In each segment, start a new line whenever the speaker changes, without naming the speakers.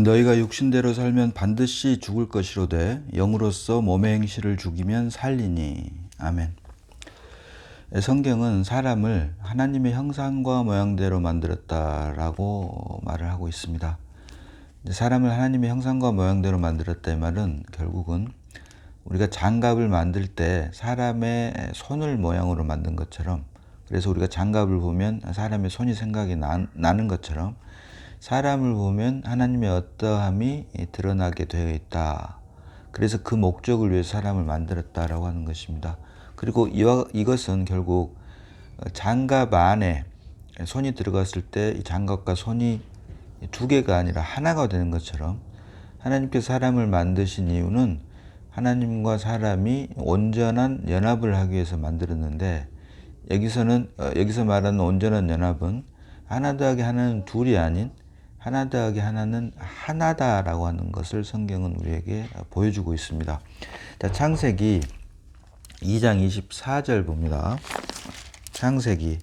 너희가 육신대로 살면 반드시 죽을 것이로되 영으로서 몸의 행실을 죽이면 살리니 아멘. 성경은 사람을 하나님의 형상과 모양대로 만들었다라고 말을 하고 있습니다. 사람을 하나님의 형상과 모양대로 만들었다 이 말은 결국은 우리가 장갑을 만들 때 사람의 손을 모양으로 만든 것처럼 그래서 우리가 장갑을 보면 사람의 손이 생각이 나, 는 것처럼 사람을 보면 하나님의 어떠함이 드러나게 되어 있다. 그래서 그 목적을 위해 사람을 만들었다라고 하는 것입니다. 그리고 이와, 이것은 결국 장갑 안에 손이 들어갔을 때 이 장갑과 손이 두 개가 아니라 하나가 되는 것처럼 하나님께서 사람을 만드신 이유는 하나님과 사람이 온전한 연합을 하기 위해서 만들었는데 여기서는 어, 여기서 말하는 온전한 연합은 하나 더하기 하나는 둘이 아닌 하나 더하기 하나는 하나다라고 하는 것을 성경은 우리에게 보여주고 있습니다. 자, 창세기 2장 24절 봅니다. 창세기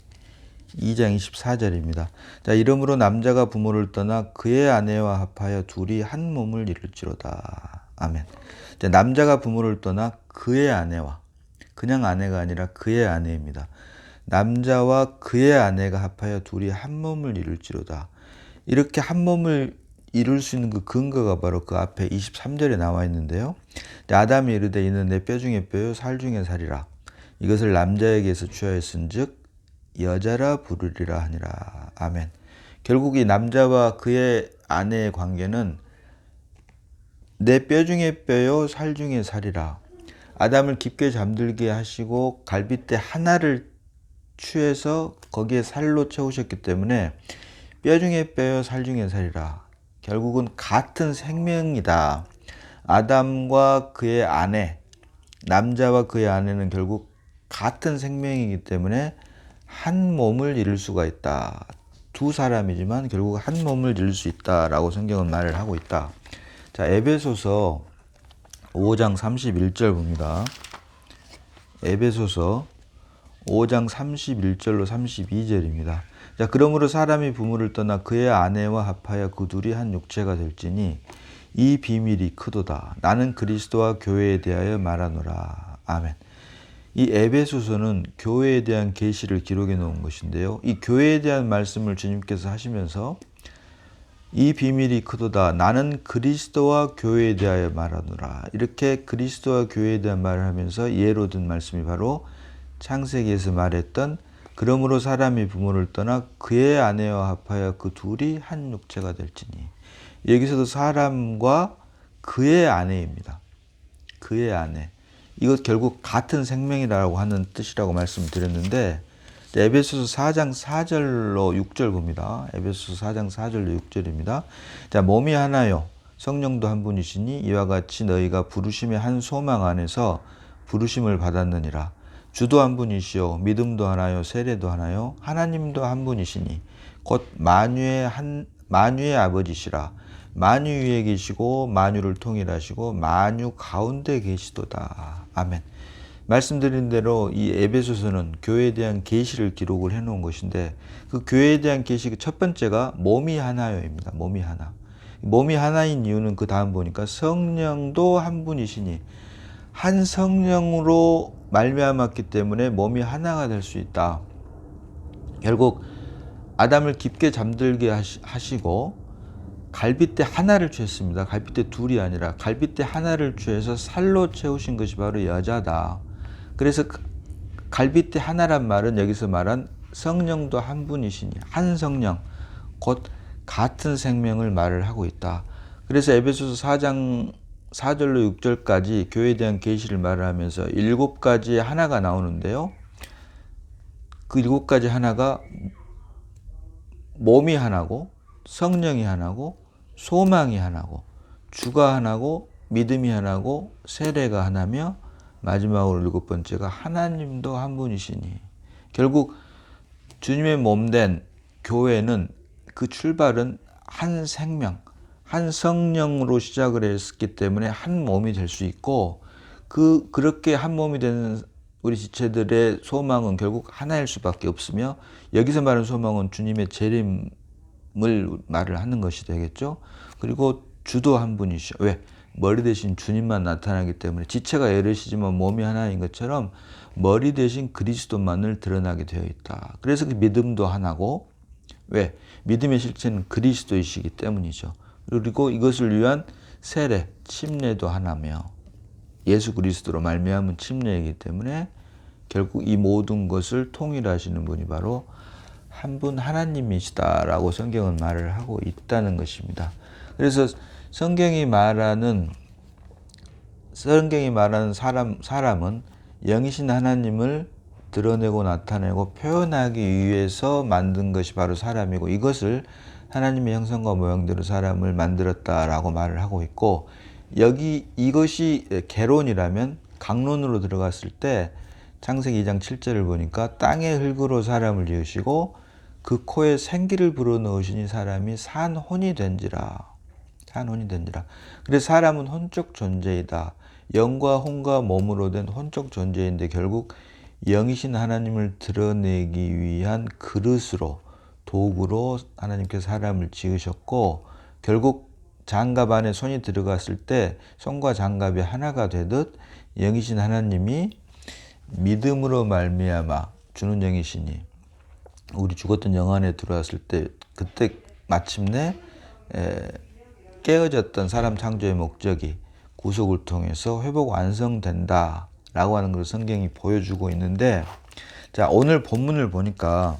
2장 24절입니다. 자, 이러므로 남자가 부모를 떠나 그의 아내와 합하여 둘이 한 몸을 이룰지로다. 아멘. 자, 남자가 부모를 떠나 그의 아내와 그냥 아내가 아니라 그의 아내입니다. 남자와 그의 아내가 합하여 둘이 한 몸을 이룰지로다. 이렇게 한 몸을 이룰 수 있는 그 근거가 바로 그 앞에 23절에 나와 있는데요. 아담이 이르되 이는 내 뼈 중에 뼈요 살 중에 살이라. 이것을 남자에게서 취하였은즉 여자라 부르리라 하니라. 아멘. 결국 이 남자와 그의 아내의 관계는 내 뼈 중에 뼈요 살 중에 살이라. 아담을 깊게 잠들게 하시고 갈빗대 하나를 취해서 거기에 살로 채우셨기 때문에 뼈 중에 뼈요 살 중에 살이라. 결국은 같은 생명이다. 아담과 그의 아내, 남자와 그의 아내는 결국 같은 생명이기 때문에 한 몸을 이룰 수가 있다. 두 사람이지만 결국 한 몸을 이룰 수 있다라고 성경은 말을 하고 있다. 자, 에베소서 5장 31절 봅니다. 에베소서 5장 31절로 32절입니다. 자, 그러므로 사람이 부모를 떠나 그의 아내와 합하여 그 둘이 한 육체가 될지니 이 비밀이 크도다. 나는 그리스도와 교회에 대하여 말하노라. 아멘. 이 에베소서는 교회에 대한 계시를 기록해 놓은 것인데요. 이 교회에 대한 말씀을 주님께서 하시면서 이 비밀이 크도다. 나는 그리스도와 교회에 대하여 말하노라. 이렇게 그리스도와 교회에 대한 말을 하면서 예로 든 말씀이 바로 창세기에서 말했던 그러므로 사람이 부모를 떠나 그의 아내와 합하여 그 둘이 한 육체가 될지니. 여기서도 사람과 그의 아내입니다. 그의 아내. 이것 결국 같은 생명이라고 하는 뜻이라고 말씀드렸는데 에베소서 4장 4절로 6절 봅니다. 에베소서 4장 4절로 6절입니다. 자, 몸이 하나요. 성령도 한 분이시니 이와 같이 너희가 부르심의 한 소망 안에서 부르심을 받았느니라. 주도 한 분이시요 믿음도 하나요 세례도 하나요? 하나님도 한 분이시니 곧 만유의 한 만유의 아버지시라. 만유 위에 계시고 만유를 통일하시고 만유 가운데 계시도다. 아멘. 말씀드린 대로 이 에베소서는 교회에 대한 계시를 기록을 해 놓은 것인데 그 교회에 대한 계시 첫 번째가 몸이 하나요입니다. 몸이 하나. 몸이 하나인 이유는 그 다음 보니까 성령도 한 분이시니 한 성령으로 말미암았기 때문에 몸이 하나가 될 수 있다. 결국 아담을 깊게 잠들게 하시고 갈빗대 하나를 취했습니다. 갈빗대 둘이 아니라 갈빗대 하나를 취해서 살로 채우신 것이 바로 여자다. 그래서 그 갈빗대 하나란 말은 여기서 말한 성령도 한 분이시니 한 성령 곧 같은 생명을 말을 하고 있다. 그래서 에베소서 4장 4절로 6절까지 교회에 대한 계시를 말을 하면서 일곱 가지 하나가 나오는데요. 그 일곱 가지 하나가 몸이 하나고 성령이 하나고 소망이 하나고 주가 하나고 믿음이 하나고 세례가 하나며 마지막으로 일곱 번째가 하나님도 한 분이시니 결국 주님의 몸 된 교회는 그 출발은 한 생명, 한 성령으로 시작을 했기 때문에 한 몸이 될 수 있고 그 그렇게 한 몸이 되는 우리 지체들의 소망은 결국 하나일 수밖에 없으며 여기서 말하는 소망은 주님의 재림을 말을 하는 것이 되겠죠. 그리고 주도 한 분이셔. 왜? 머리 대신 주님만 나타나기 때문에 지체가 여럿이지만 몸이 하나인 것처럼 머리 대신 그리스도만을 드러나게 되어 있다. 그래서 그 믿음도 하나고 왜? 믿음의 실체는 그리스도이시기 때문이죠. 그리고 이것을 위한 세례, 침례도 하나며 예수 그리스도로 말미암은 침례이기 때문에 결국 이 모든 것을 통일하시는 분이 바로 한 분 하나님이시다라고 성경은 말을 하고 있다는 것입니다. 그래서 성경이 말하는 성경이 말하는 사람 사람은 영이신 하나님을 드러내고 나타내고 표현하기 위해서 만든 것이 바로 사람이고 이것을 하나님의 형상과 모양대로 사람을 만들었다라고 말을 하고 있고 여기 이것이 개론이라면 강론으로 들어갔을 때 창세기 2장 7절을 보니까 땅의 흙으로 사람을 지으시고 그 코에 생기를 불어넣으시니 사람이 산혼이 된지라. 산혼이 된지라. 그래서 사람은 혼적 존재이다. 영과 혼과 몸으로 된 혼적 존재인데 결국 영이신 하나님을 드러내기 위한 그릇으로 도구로 하나님께서 사람을 지으셨고 결국 장갑 안에 손이 들어갔을 때 손과 장갑이 하나가 되듯 영이신 하나님이 믿음으로 말미암아 주는 영이시니 우리 죽었던 영 안에 들어왔을 때 그때 마침내 깨어졌던 사람 창조의 목적이 구속을 통해서 회복 완성된다라고 하는 걸 성경이 보여주고 있는데 자 오늘 본문을 보니까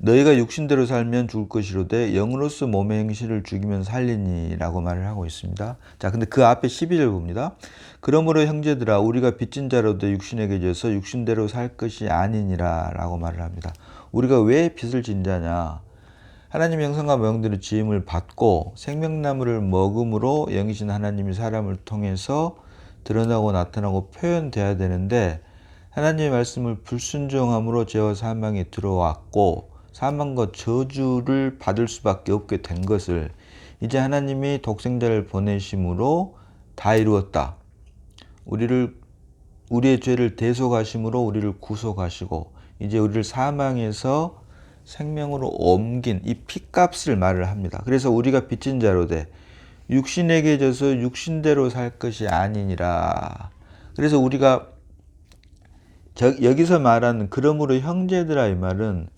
너희가 육신대로 살면 죽을 것이로되 영으로서 몸의 행실을 죽이면 살리니라고 말을 하고 있습니다. 자, 근데 그 앞에 12절 봅니다. 그러므로 형제들아 우리가 빚진 자로도 육신에게 져서 육신대로 살 것이 아니니라라고 말을 합니다. 우리가 왜 빚을 진 자냐? 하나님 형상과 모형대로 지음을 받고 생명나무를 먹음으로 영이신 하나님이 사람을 통해서 드러나고 나타나고 표현돼야 되는데 하나님의 말씀을 불순종함으로 죄와 사망이 들어왔고 사망과 저주를 받을 수밖에 없게 된 것을 이제 하나님이 독생자를 보내심으로 다 이루었다. 우리를 우리의 죄를 대속하심으로 우리를 구속하시고 이제 우리를 사망에서 생명으로 옮긴 이 피값을 말을 합니다. 그래서 우리가 빚진 자로 돼 육신에게 져서 육신대로 살 것이 아니니라. 그래서 우리가 저, 여기서 말하는 그러므로 형제들아 이 말은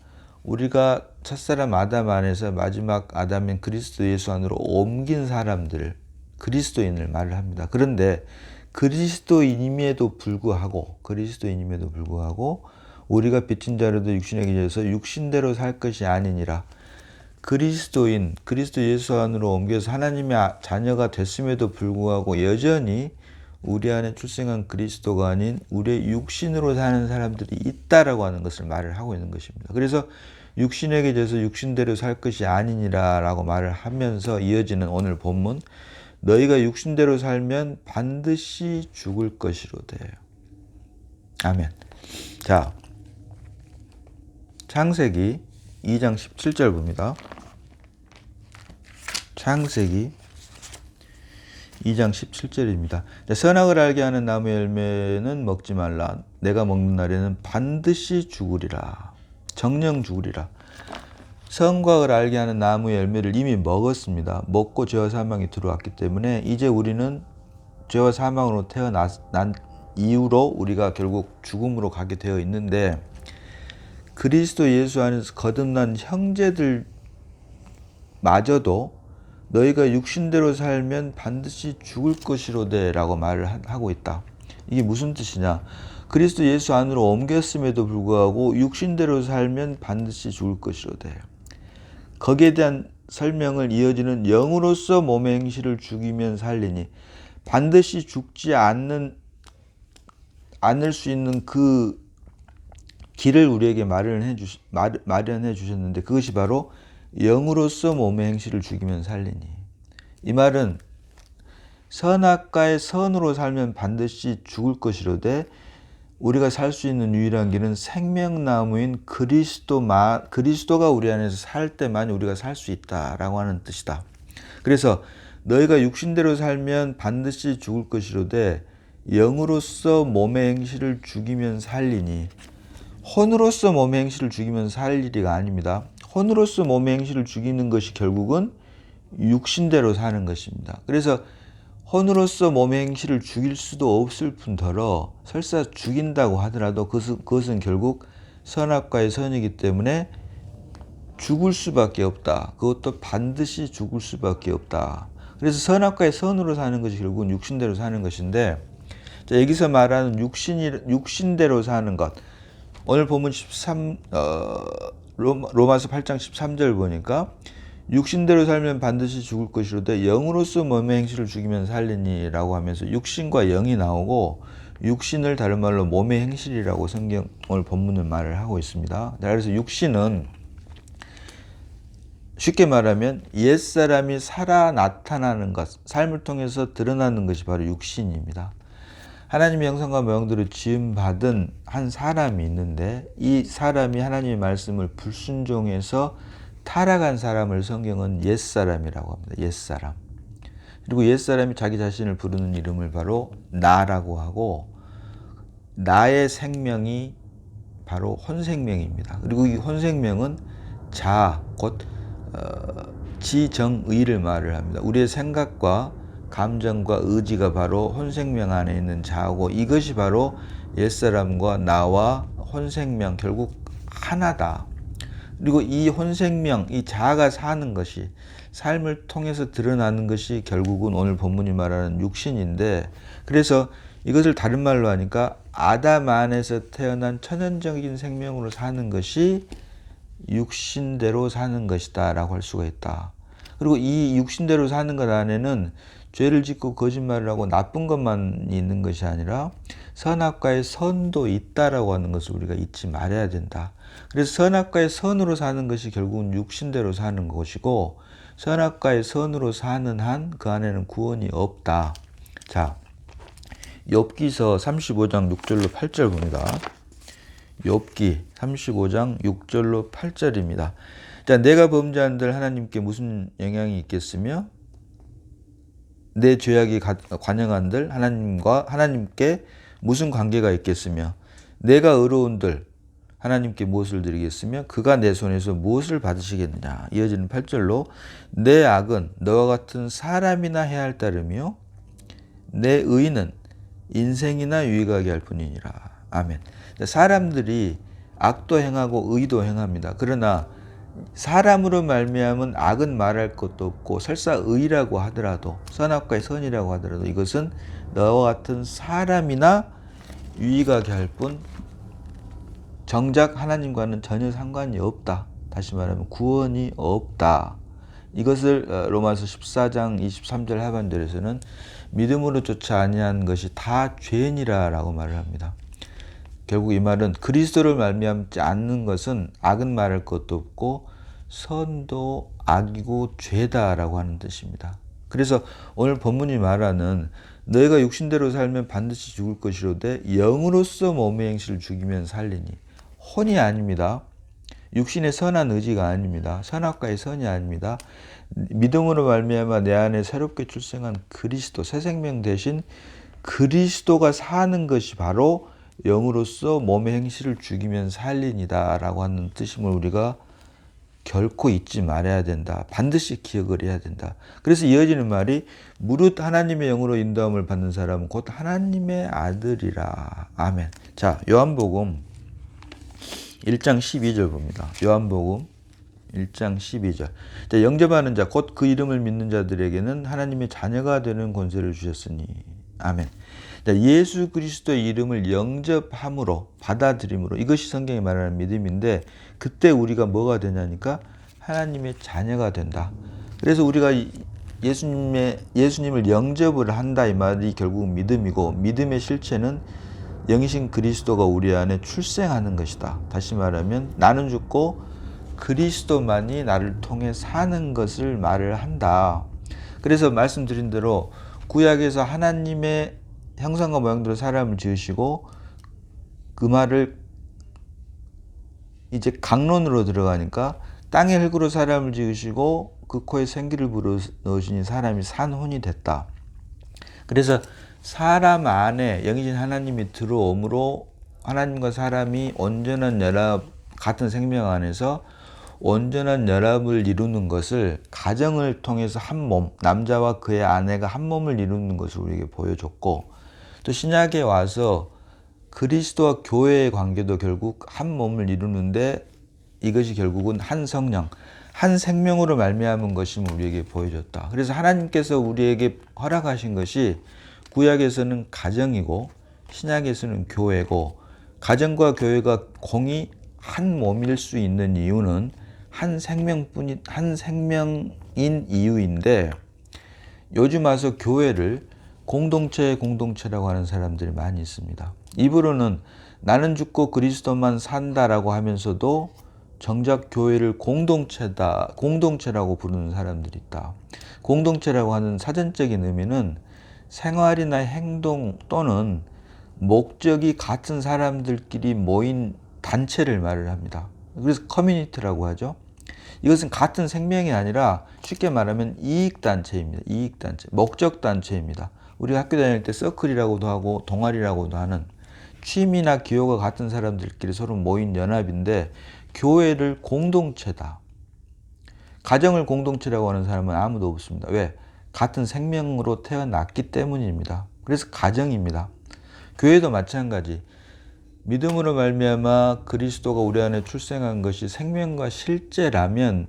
우리가 첫사람 아담 안에서 마지막 아담인 그리스도 예수 안으로 옮긴 사람들 그리스도인을 말을 합니다. 그런데 그리스도인임에도 불구하고 그리스도인임에도 불구하고 우리가 빚진 자로도 육신에게 져서 육신대로 살 것이 아니니라. 그리스도인 그리스도 예수 안으로 옮겨서 하나님의 자녀가 됐음에도 불구하고 여전히 우리 안에 출생한 그리스도가 아닌 우리의 육신으로 사는 사람들이 있다라고 하는 것을 말을 하고 있는 것입니다. 그래서 육신에게 져서 육신대로 살 것이 아니니라라고 말을 하면서 이어지는 오늘 본문 너희가 육신대로 살면 반드시 죽을 것이로되 아멘. 자, 창세기 2장 17절 봅니다. 창세기 2장 17절입니다. 선악을 알게 하는 나무 열매는 먹지 말라. 내가 먹는 날에는 반드시 죽으리라. 정령 죽으리라. 성과를 알게 하는 나무 열매를 이미 먹었습니다. 먹고 죄와 사망이 들어왔기 때문에 이제 우리는 죄와 사망으로 태어난 이후로 우리가 결국 죽음으로 가게 되어 있는데 그리스도 예수 안에서 거듭난 형제들 마저도 너희가 육신대로 살면 반드시 죽을 것이로되라고 말을 하고 있다. 이게 무슨 뜻이냐? 그리스도 예수 안으로 옮겼음에도 불구하고 육신대로 살면 반드시 죽을 것이로되. 거기에 대한 설명을 이어지는 영으로서 몸의 행실을 죽이면 살리니 반드시 죽지 않는 않을 수 있는 그 길을 우리에게 마련해 주 마련해 주셨는데 그것이 바로 영으로서 몸의 행실을 죽이면 살리니. 이 말은 선악과의 선으로 살면 반드시 죽을 것이로되 우리가 살 수 있는 유일한 길은 생명나무인 그리스도만 그리스도가 우리 안에서 살 때만 우리가 살 수 있다라고 하는 뜻이다. 그래서 너희가 육신대로 살면 반드시 죽을 것이로되 영으로서 몸의 행실을 죽이면 살리니 혼으로서 몸의 행실을 죽이면 살 일이가 아닙니다. 혼으로서 몸의 행실을 죽이는 것이 결국은 육신대로 사는 것입니다. 그래서 혼으로서 몸의 행실을 죽일 수도 없을 뿐더러 설사 죽인다고 하더라도 그것은, 결국 선악과의 선이기 때문에 죽을 수밖에 없다. 그것도 반드시 죽을 수밖에 없다. 그래서 선악과의 선으로 사는 것이 결국은 육신대로 사는 것인데 자, 여기서 말하는 육신이 육신대로 사는 것. 오늘 보면 13 어, 로마서 8장 13절 보니까 육신대로 살면 반드시 죽을 것이로되 영으로서 몸의 행실을 죽이면 살리니라고 하면서 육신과 영이 나오고 육신을 다른 말로 몸의 행실이라고 성경 오늘 본문은 말을 하고 있습니다. 그래서 육신은 쉽게 말하면 옛사람이 살아 나타나는 것, 삶을 통해서 드러나는 것이 바로 육신입니다. 하나님의 형상과 모형대로 지음 받은 한 사람이 있는데 이 사람이 하나님의 말씀을 불순종해서 타락한 사람을 성경은 옛 사람이라고 합니다. 옛 사람. 그리고 옛 사람이 자기 자신을 부르는 이름을 바로 나라고 하고 나의 생명이 바로 혼생명입니다. 그리고 이 혼생명은 자, 곧 어, 지정의를 말을 합니다. 우리의 생각과 감정과 의지가 바로 혼생명 안에 있는 자고 이것이 바로 옛사람과 나와 혼생명 결국 하나다. 그리고 이 혼생명, 이 자아가 사는 것이 삶을 통해서 드러나는 것이 결국은 오늘 본문이 말하는 육신인데 그래서 이것을 다른 말로 하니까 아담 안에서 태어난 천연적인 생명으로 사는 것이 육신대로 사는 것이다 라고 할 수가 있다. 그리고 이 육신대로 사는 것 안에는 죄를 짓고 거짓말을 하고 나쁜 것만 있는 것이 아니라 선악과의 선도 있다라고 하는 것을 우리가 잊지 말아야 된다. 그래서 선악과의 선으로 사는 것이 결국은 육신대로 사는 것이고 선악과의 선으로 사는 한 그 안에는 구원이 없다. 자, 욥기서 35장 6절로 8절 봅니다. 욥기 35장 6절로 8절입니다. 자, 내가 범죄한들 하나님께 무슨 영향이 있겠으며 내 죄악이 관영한들 하나님과 하나님께 무슨 관계가 있겠으며 내가 의로운들 하나님께 무엇을 드리겠으며 그가 내 손에서 무엇을 받으시겠느냐. 이어지는 8절로 내 악은 너와 같은 사람이나 해야 할 따름이요 내 의는 인생이나 유익하게 할 뿐이니라. 아멘. 사람들이 악도 행하고 의도 행합니다. 그러나 사람으로 말미암은 악은 말할 것도 없고 설사 의라고 하더라도 선악과의 선이라고 하더라도 이것은 너와 같은 사람이나 유익하게 할 뿐 정작 하나님과는 전혀 상관이 없다. 다시 말하면 구원이 없다. 이것을 어, 로마서 14장 23절 하반절에서는 믿음으로 쫓아 아니한 것이 다 죄니라라고 말을 합니다. 결국 이 말은 그리스도를 말미암지 않는 것은 악은 말할 것도 없고 선도 악이고 죄다라고 하는 뜻입니다. 그래서 오늘 본문이 말하는 너희가 육신대로 살면 반드시 죽을 것이로되 영으로서 몸의 행실을 죽이면 살리니 혼이 아닙니다. 육신의 선한 의지가 아닙니다. 선악과의 선이 아닙니다. 믿음으로 말미암아 내 안에 새롭게 출생한 그리스도 새 생명 대신 그리스도가 사는 것이 바로 영으로서 몸의 행실을 죽이면 살린이다라고 하는 뜻임을 우리가 결코 잊지 말아야 된다. 반드시 기억을 해야 된다. 그래서 이어지는 말이 무릇 하나님의 영으로 인도함을 받는 사람은 곧 하나님의 아들이라. 아멘. 자, 요한복음 1장 12절 봅니다. 요한복음 1장 12절. 자, 영접하는 자, 곧 그 이름을 믿는 자들에게는 하나님의 자녀가 되는 권세를 주셨으니. 아멘. 예수 그리스도의 이름을 영접함으로 받아들임으로 이것이 성경이 말하는 믿음인데 그때 우리가 뭐가 되냐니까 하나님의 자녀가 된다. 그래서 우리가 예수님의 예수님을 영접을 한다 이 말이 결국 믿음이고 믿음의 실체는 영이신 그리스도가 우리 안에 출생하는 것이다. 다시 말하면 나는 죽고 그리스도만이 나를 통해 사는 것을 말을 한다. 그래서 말씀드린 대로 구약에서 하나님의 형상과 모양대로 사람을 지으시고 그 말을 이제 강론으로 들어가니까 땅의 흙으로 사람을 지으시고 그 코에 생기를 불어 넣으시니 사람이 산혼이 됐다. 그래서 사람 안에 영이신 하나님이 들어옴으로 하나님과 사람이 온전한 연합 같은 생명 안에서 온전한 연합을 이루는 것을 가정을 통해서 한 몸, 남자와 그의 아내가 한 몸을 이루는 것을 우리에게 보여줬고 또 신약에 와서 그리스도와 교회의 관계도 결국 한 몸을 이루는데 이것이 결국은 한 성령, 한 생명으로 말미암은 것임을 우리에게 보여줬다. 그래서 하나님께서 우리에게 허락하신 것이 구약에서는 가정이고 신약에서는 교회고 가정과 교회가 공이 한 몸일 수 있는 이유는 한 생명뿐이 한 생명인 이유인데 요즘 와서 교회를 공동체의 공동체라고 하는 사람들이 많이 있습니다. 입으로는 나는 죽고 그리스도만 산다라고 하면서도 정작 교회를 공동체다, 공동체라고 부르는 사람들이 있다. 공동체라고 하는 사전적인 의미는 생활이나 행동 또는 목적이 같은 사람들끼리 모인 단체를 말을 합니다. 그래서 커뮤니티라고 하죠. 이것은 같은 생명이 아니라 쉽게 말하면 이익단체입니다. 이익단체, 목적단체입니다. 우리가 학교 다닐 때 서클이라고도 하고 동아리라고도 하는 취미나 기호가 같은 사람들끼리 서로 모인 연합인데 교회를 공동체다. 가정을 공동체라고 하는 사람은 아무도 없습니다. 왜? 같은 생명으로 태어났기 때문입니다. 그래서 가정입니다. 교회도 마찬가지. 믿음으로 말미암아 그리스도가 우리 안에 출생한 것이 생명과 실제라면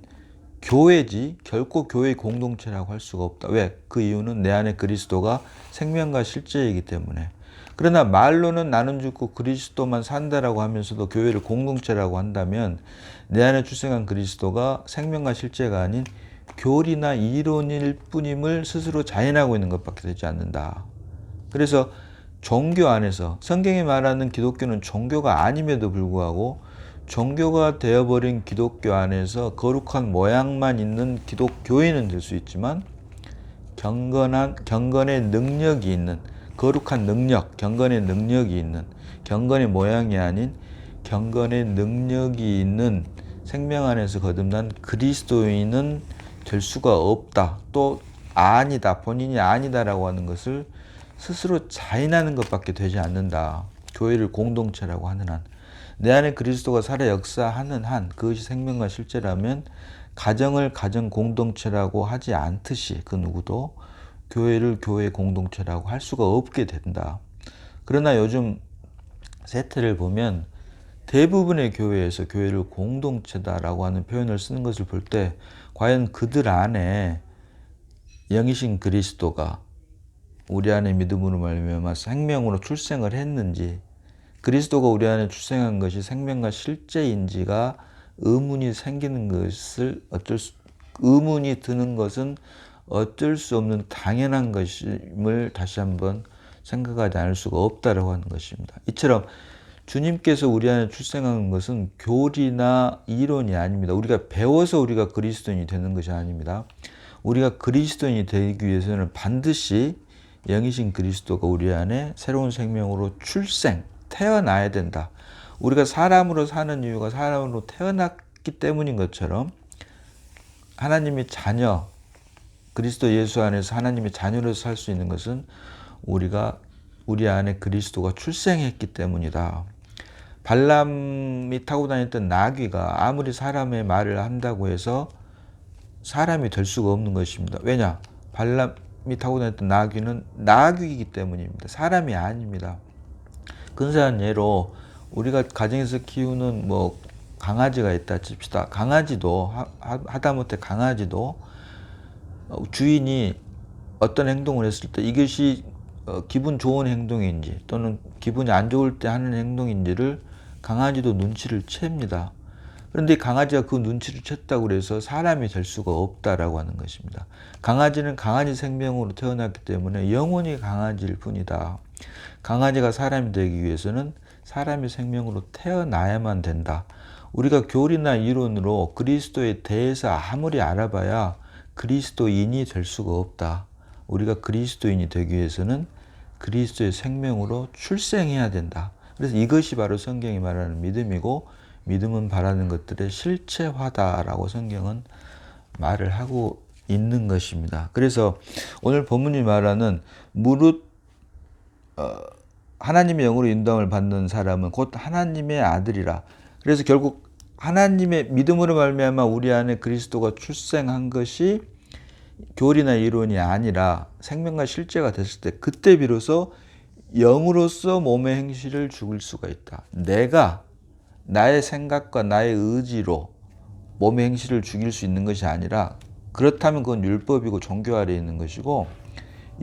교회지 결코 교회 공동체라고 할 수가 없다. 왜? 그 이유는 내 안에 그리스도가 생명과 실제이기 때문에. 그러나 말로는 나는 죽고 그리스도만 산다라고 하면서도 교회를 공동체라고 한다면 내 안에 출생한 그리스도가 생명과 실제가 아닌 교리나 이론일 뿐임을 스스로 자인하고 있는 것밖에 되지 않는다. 그래서 종교 안에서 성경이 말하는 기독교는 종교가 아님에도 불구하고 종교가 되어버린 기독교 안에서 거룩한 모양만 있는 기독교인은 될 수 있지만 경건한 경건의 능력이 있는 거룩한 능력, 경건의 능력이 있는 경건의 모양이 아닌 경건의 능력이 있는 생명 안에서 거듭난 그리스도인은 될 수가 없다. 또 아니다. 본인이 아니다라고 하는 것을 스스로 자인하는 것밖에 되지 않는다. 교회를 공동체라고 하는 한. 내 안에 그리스도가 살아 역사하는 한 그것이 생명과 실제라면 가정을 가정 공동체라고 하지 않듯이 그 누구도 교회를 교회 공동체라고 할 수가 없게 된다. 그러나 요즘 세태를 보면 대부분의 교회에서 교회를 공동체다라고 하는 표현을 쓰는 것을 볼 때 과연 그들 안에 영이신 그리스도가 우리 안에 믿음으로 말미암아 생명으로 출생을 했는지 그리스도가 우리 안에 출생한 것이 생명과 실제인지가 의문이 생기는 것을 어쩔 수 의문이 드는 것은 어쩔 수 없는 당연한 것임을 다시 한번 생각하지 않을 수가 없다라고 하는 것입니다. 이처럼 주님께서 우리 안에 출생한 것은 교리나 이론이 아닙니다. 우리가 배워서 우리가 그리스도인이 되는 것이 아닙니다. 우리가 그리스도인이 되기 위해서는 반드시 영이신 그리스도가 우리 안에 새로운 생명으로 출생, 태어나야 된다. 우리가 사람으로 사는 이유가 사람으로 태어났기 때문인 것처럼 하나님의 자녀, 그리스도 예수 안에서 하나님의 자녀로서 살수 있는 것은 우리가 우리 안에 그리스도가 출생했기 때문이다. 발람이 타고 다녔던 나귀가 아무리 사람의 말을 한다고 해서 사람이 될 수가 없는 것입니다. 왜냐? 발람이 타고 다녔던 나귀는 나귀이기 때문입니다. 사람이 아닙니다. 근사한 예로 우리가 가정에서 키우는 뭐 강아지가 있다 칩시다. 강아지도 하다못해 강아지도 어, 주인이 어떤 행동을 했을 때 이것이 어, 기분 좋은 행동인지 또는 기분이 안 좋을 때 하는 행동인지를 강아지도 눈치를 챕니다. 그런데 강아지가 그 눈치를 챘다고 해서 사람이 될 수가 없다라고 하는 것입니다. 강아지는 강아지 생명으로 태어났기 때문에 영원히 강아지일 뿐이다. 강아지가 사람이 되기 위해서는 사람의 생명으로 태어나야만 된다. 우리가 교리나 이론으로 그리스도에 대해서 아무리 알아봐야 그리스도인이 될 수가 없다. 우리가 그리스도인이 되기 위해서는 그리스도의 생명으로 출생해야 된다. 그래서 이것이 바로 성경이 말하는 믿음이고 믿음은 바라는 것들의 실체화다라고 성경은 말을 하고 있는 것입니다. 그래서 오늘 본문이 말하는 무릇 어, 하나님의 영으로 인도함을 받는 사람은 곧 하나님의 아들이라. 그래서 결국 하나님의 믿음으로 말미암아 우리 안에 그리스도가 출생한 것이 교리나 이론이 아니라 생명과 실제가 됐을 때 그때 비로소 영으로서 몸의 행실을 죽일 수가 있다. 내가 나의 생각과 나의 의지로 몸의 행실을 죽일 수 있는 것이 아니라 그렇다면 그건 율법이고 종교 아래에 있는 것이고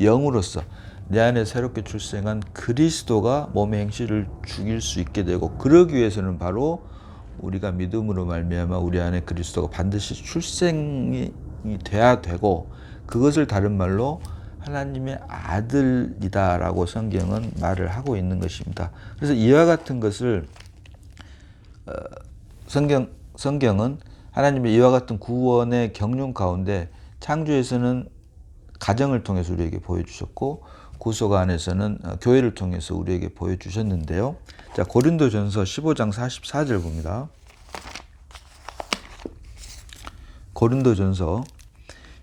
영으로서 내 안에 새롭게 출생한 그리스도가 몸의 행실을 죽일 수 있게 되고 그러기 위해서는 바로 우리가 믿음으로 말미암아 우리 안에 그리스도가 반드시 출생이 돼야 되고 그것을 다른 말로 하나님의 아들이다라고 성경은 말을 하고 있는 것입니다. 그래서 이와 같은 것을 어, 성경 성경은 하나님의 이와 같은 구원의 경륜 가운데 창조에서는 가정을 통해서 우리에게 보여주셨고 구속 안에서는 어, 교회를 통해서 우리에게 보여주셨는데요. 자 고린도전서 15장 44절 봅니다. 고린도전서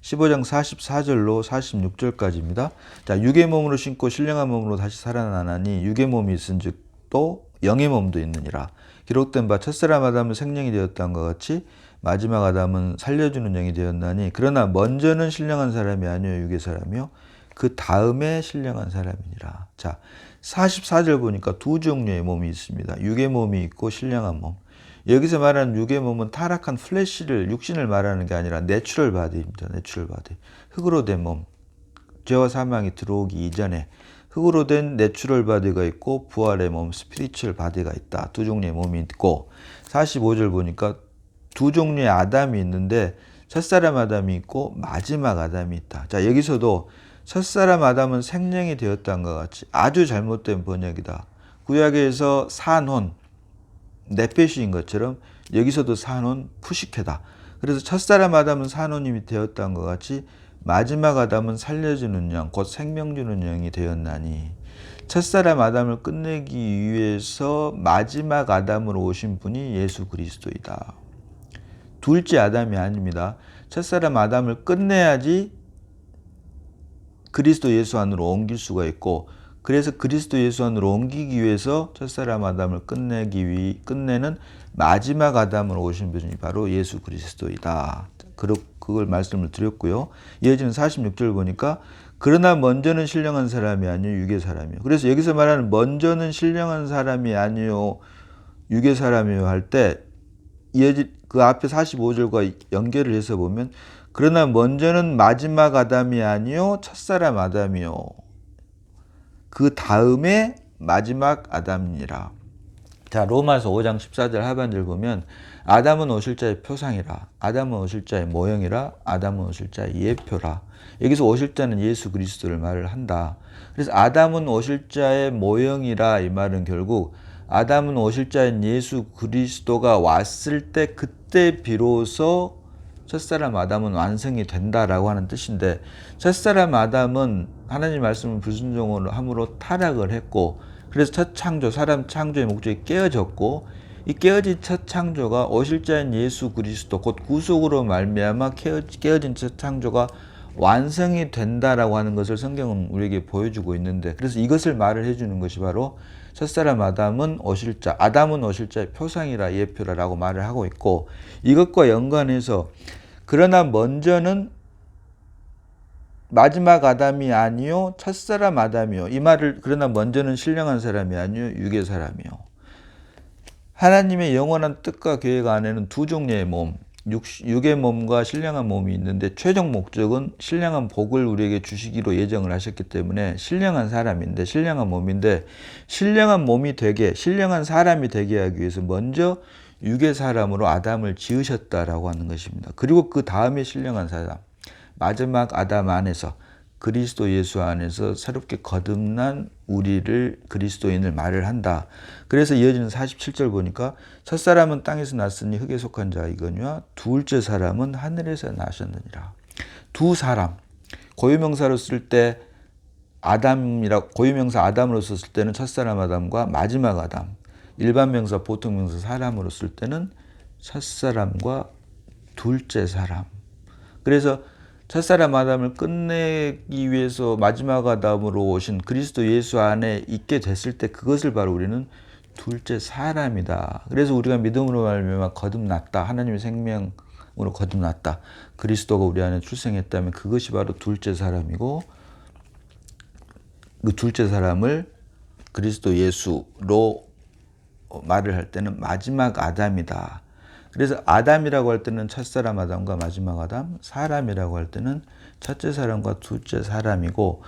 15장 44절로 46절까지입니다. 자, 육의 몸으로 신고 신령한 몸으로 다시 살아나나니 육의 몸이 있은즉 또 영의 몸도 있느니라. 기록된 바 첫사람 아담은 생명이 되었다는 것 같이 마지막 아담은 살려주는 영이 되었나니 그러나 먼저는 신령한 사람이 아니요 육의 사람이요 그 다음에 신령한 사람이니라. 자, 44절 보니까 두 종류의 몸이 있습니다. 육의 몸이 있고 신령한 몸. 여기서 말하는 육의 몸은 타락한 플래시를 육신을 말하는 게 아니라 내추럴 바디입니다. 내추럴 바디. 흙으로 된 몸. 죄와 사망이 들어오기 이전에 흙으로 된 내추럴 바디가 있고 부활의 몸, 스피리추얼 바디가 있다. 두 종류의 몸이 있고 45절 보니까 두 종류의 아담이 있는데 첫 사람 아담이 있고 마지막 아담이 있다. 자, 여기서도 첫사람 아담은 생명이 되었다는 것 같이 아주 잘못된 번역이다. 구약에서 산혼, 네페시인 것처럼 여기서도 산혼 푸시케다. 그래서 첫사람 아담은 산혼님이 되었다는 것 같이 마지막 아담은 살려주는 영, 곧 생명 주는 영이 되었나니 첫사람 아담을 끝내기 위해서 마지막 아담으로 오신 분이 예수 그리스도이다. 둘째 아담이 아닙니다. 첫사람 아담을 끝내야지 그리스도 예수 안으로 옮길 수가 있고 그래서 그리스도 예수 안으로 옮기기 위해서 첫사람 아담을 끝내기 위 끝내는 마지막 아담으로 오신 분이 바로 예수 그리스도이다. 그걸 말씀을 드렸고요. 이어지는 46절 보니까 그러나 먼저는 신령한 사람이 아니요 육의 사람이요. 그래서 여기서 말하는 먼저는 신령한 사람이 아니요 육의 사람이요 할 때 이어지 그 앞에 45절과 연결을 해서 보면 그러나 먼저는 마지막 아담이 아니요 첫사람 아담이요. 그 다음에 마지막 아담이라. 자, 로마서 5장 14절 하반절 보면 아담은 오실 자의 표상이라. 아담은 오실 자의 모형이라. 아담은 오실 자의 예표라. 여기서 오실 자는 예수 그리스도를 말을 한다. 그래서 아담은 오실 자의 모형이라 이 말은 결국 아담은 오실 자인 예수 그리스도가 왔을 때 그때 비로소 첫사람 아담은 완성이 된다라고 하는 뜻인데 첫사람 아담은 하나님 말씀을 불순종으로 함으로 타락을 했고 그래서 첫 창조 사람 창조의 목적이 깨어졌고 이 깨어진 첫 창조가 오실 자인 예수 그리스도 곧 구속으로 말미암아 깨어진 첫 창조가 완성이 된다라고 하는 것을 성경은 우리에게 보여주고 있는데 그래서 이것을 말을 해주는 것이 바로 첫사람 아담은 오실 자, 아담은 오실 자의 표상이라 예표라라고 말을 하고 있고 이것과 연관해서 그러나 먼저는 마지막 아담이 아니요 첫사람 아담이요. 이 말을 그러나 먼저는 신령한 사람이 아니요 육의 사람이요. 하나님의 영원한 뜻과 계획 안에는 두 종류의 몸 육, 육의 몸과 신령한 몸이 있는데 최종 목적은 신령한 복을 우리에게 주시기로 예정을 하셨기 때문에 신령한 사람인데 신령한 몸인데 신령한 몸이 되게 신령한 사람이 되게 하기 위해서 먼저 육의 사람으로 아담을 지으셨다라고 하는 것입니다. 그리고 그 다음에 신령한 사람 마지막 아담 안에서 그리스도 예수 안에서 새롭게 거듭난 우리를 그리스도인을 말을 한다. 그래서 이어지는 47절 보니까 첫 사람은 땅에서 났으니 흙에 속한 자이거니와 둘째 사람은 하늘에서 나셨느니라. 두 사람 고유명사로 쓸 때 아담이라 고유명사 아담으로 썼을 때는 첫 사람 아담과 마지막 아담. 일반 명사 보통 명사 사람으로 쓸 때는 첫 사람과 둘째 사람. 그래서 첫사람 아담을 끝내기 위해서 마지막 아담으로 오신 그리스도 예수 안에 있게 됐을 때 그것을 바로 우리는 둘째 사람이다. 그래서 우리가 믿음으로 말미암아 거듭났다. 하나님의 생명으로 거듭났다. 그리스도가 우리 안에 출생했다면 그것이 바로 둘째 사람이고 그 둘째 사람을 그리스도 예수로 말을 할 때는 마지막 아담이다. 그래서 아담이라고 할 때는 첫사람 아담과 마지막 아담, 사람이라고 할 때는 첫째 사람과 둘째 사람이고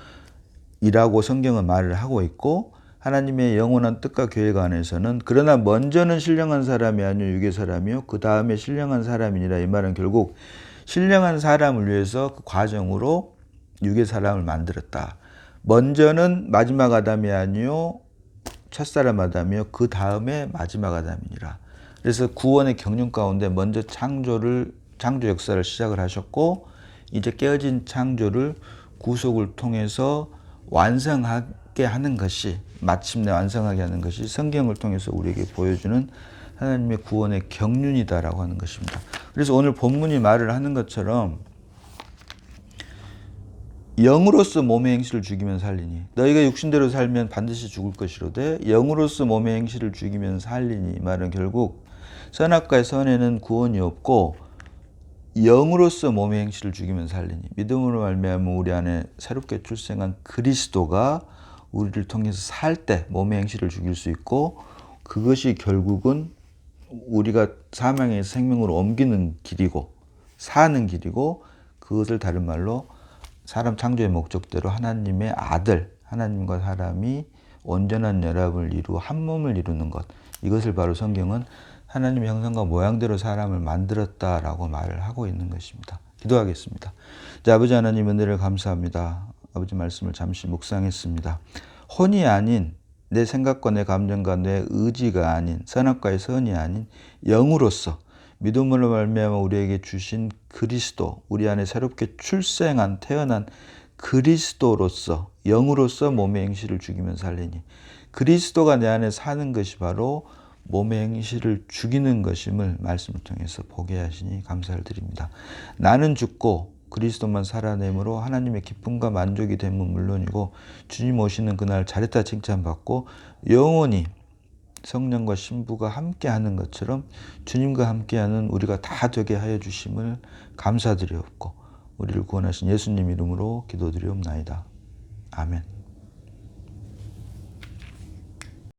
이라고 성경은 말을 하고 있고 하나님의 영원한 뜻과 계획 안에서는 그러나 먼저는 신령한 사람이 아니요 육의 사람이요 그 다음에 신령한 사람이니라 이 말은 결국 신령한 사람을 위해서 그 과정으로 육의 사람을 만들었다. 먼저는 마지막 아담이 아니요 첫사람 아담이요 그 다음에 마지막 아담이니라. 그래서 구원의 경륜 가운데 먼저 창조를 창조 역사를 시작을 하셨고 이제 깨어진 창조를 구속을 통해서 완성하게 하는 것이 마침내 완성하게 하는 것이 성경을 통해서 우리에게 보여주는 하나님의 구원의 경륜이다라고 하는 것입니다. 그래서 오늘 본문이 말을 하는 것처럼 영으로서 몸의 행실을 죽이면 살리니 너희가 육신대로 살면 반드시 죽을 것이로되 영으로서 몸의 행실을 죽이면 살리니 이 말은 결국 선악과의 선에는 구원이 없고 영으로서 몸의 행실을 죽이면 살리니 믿음으로 말미암아 우리 안에 새롭게 출생한 그리스도가 우리를 통해서 살 때 몸의 행실을 죽일 수 있고 그것이 결국은 우리가 사망에서 생명으로 옮기는 길이고 사는 길이고 그것을 다른 말로 사람 창조의 목적대로 하나님의 아들 하나님과 사람이 온전한 연합을 이루어 한 몸을 이루는 것. 이것을 바로 성경은 하나님의 형상과 모양대로 사람을 만들었다라고 말을 하고 있는 것입니다. 기도하겠습니다. 자, 아버지 하나님 은혜를 감사합니다. 아버지 말씀을 잠시 묵상했습니다. 혼이 아닌 내 생각과 내 감정과 내 의지가 아닌 선악과의 선이 아닌 영으로서 믿음으로 말미암아 우리에게 주신 그리스도 우리 안에 새롭게 출생한 태어난 그리스도로서 영으로서 몸의 행실을 죽이면 살리니 그리스도가 내 안에 사는 것이 바로 몸의 행실을 죽이는 것임을 말씀을 통해서 보게 하시니 감사를 드립니다. 나는 죽고 그리스도만 살아내므로 하나님의 기쁨과 만족이 됨은 물론이고 주님 오시는 그날 잘했다 칭찬받고 영원히 성령과 신부가 함께하는 것처럼 주님과 함께하는 우리가 다 되게 하여 주심을 감사드리옵고 우리를 구원하신 예수님 이름으로 기도드리옵나이다. 아멘.